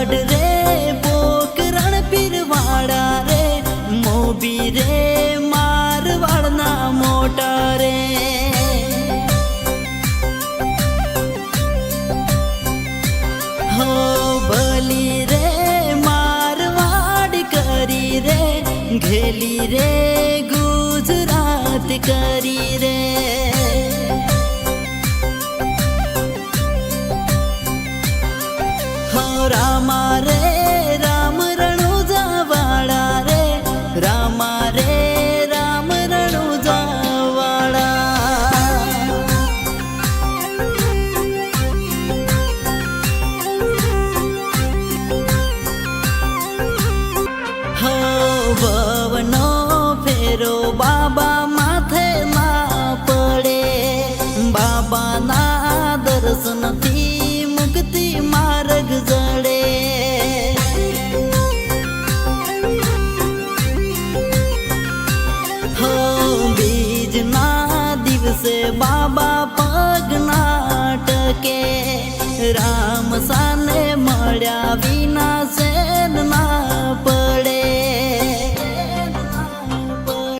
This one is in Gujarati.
વાડ રે પોકરણ પીરવાડા રે મોબી રે મારવાડના મોટા રે હો ભલી રે મારવાડ કરી રે ઘેલી રે ગુજરાત કરી રે રામા રે રામ રણુજા વાળા રે રામા રે રામ રણુજા વાળા હો ભવનો ફેરો બાબા માથે ના પડે બાબાના દર્શનથી રામ સાને મળ્યા